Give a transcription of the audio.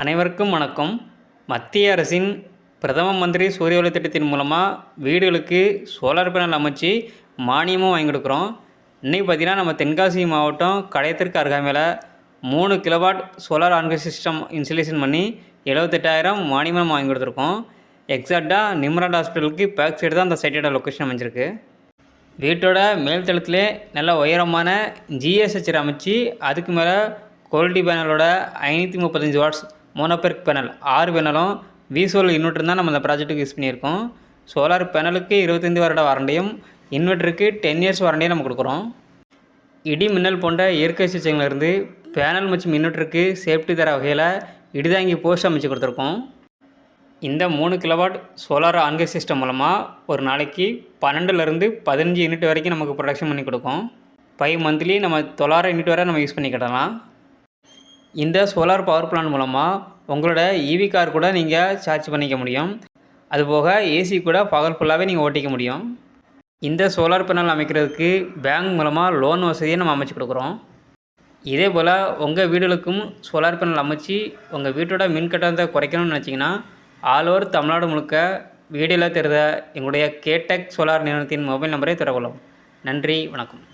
அனைவருக்கும் வணக்கம். மத்திய அரசின் பிரதம மந்திரி சூரிய ஒளி திட்டத்தின் மூலமாக வீடுகளுக்கு சோலார் பேனல் அமைச்சு மானியமும் வாங்கி கொடுக்குறோம். இன்றைக்கி பார்த்தீங்கன்னா நம்ம தென்காசி மாவட்டம் கடையத்திற்கு அருகாமையில் மூணு கிலோவாட் சோலார் ஆன்கு சிஸ்டம் இன்ஸ்டலேஷன் பண்ணி எழுபத்தெட்டாயிரம் மானியமும் வாங்கி கொடுத்துருக்கோம். எக்ஸாக்டாக நிம்ராட் ஹாஸ்பிட்டலுக்கு பேக் சைடு தான் அந்த சைட்டோட லொக்கேஷன் அமைஞ்சிருக்கு. வீட்டோட மேல் தளத்திலே நல்ல உயரமான ஜிஎஸ்ஹெச் அமைச்சு அதுக்கு மேலே குவாலிட்டி பேனலோட ஐநூற்றி முப்பத்தஞ்சு வாட்ஸ் மோனோபெர்க் பேனல். ஆறு பேனலும் விசோல் இன்வெர்டர் தான் நம்ம இந்த ப்ராஜெக்ட்டுக்கு யூஸ் பண்ணியிருக்கோம். சோலார் பேனலுக்கு இருபத்தைந்து வருட வாரண்டியும் இன்வெர்ட்டருக்கு டென் இயர்ஸ் வாரண்டியும் நம்ம கொடுக்குறோம். இடி மின்னல் போன்ற இயற்கை சிகிச்சைகளிலிருந்து பேனல் மற்றும் இன்வெர்ட்டருக்கு சேஃப்டி தர வகையில் இடிதாங்கி போஸ்ட் அமைச்சு கொடுத்துருக்கோம். இந்த மூணு கிலோவாட் சோலார் ஆன்கை சிஸ்டம் மூலமாக ஒரு நாளைக்கு பன்னெண்டுலேருந்து பதினஞ்சு யூனிட் வரைக்கும் நமக்கு ப்ரொடக்ஷன் பண்ணி கொடுக்கும். ஃபைவ் மந்த்லி நம்ம தொள்ளாயிரம் யூனிட் வரை நம்ம யூஸ் பண்ணிக்கிடலாம் இந்த சோலார் பவர் பிளான் மூலமாக உங்களோட ஈவி கார் கூட நீங்கள் சார்ஜ் பண்ணிக்க முடியும். அதுபோக ஏசி கூட பகல் ஃபுல்லாகவே நீங்கள் ஓட்டிக்க முடியும். இந்த சோலார் பேனல் அமைக்கிறதுக்கு பேங்க் மூலமாக லோன் வசதியை நம்ம அமைச்சு கொடுக்குறோம். இதே போல் உங்கள் வீடுகளுக்கும் சோலார் பேனல் அமைச்சு உங்கள் வீட்டோட மின் கட்டணத்தை குறைக்கணும்னு நினச்சிங்கன்னா ஆல் ஓவர் தமிழ்நாடு முழுக்க வீடியோவில் தெரிந்த எங்களுடைய கேடெக் சோலார் நிறுவனத்தின் மொபைல் நம்பரை தொடர்பு நன்றி வணக்கம்.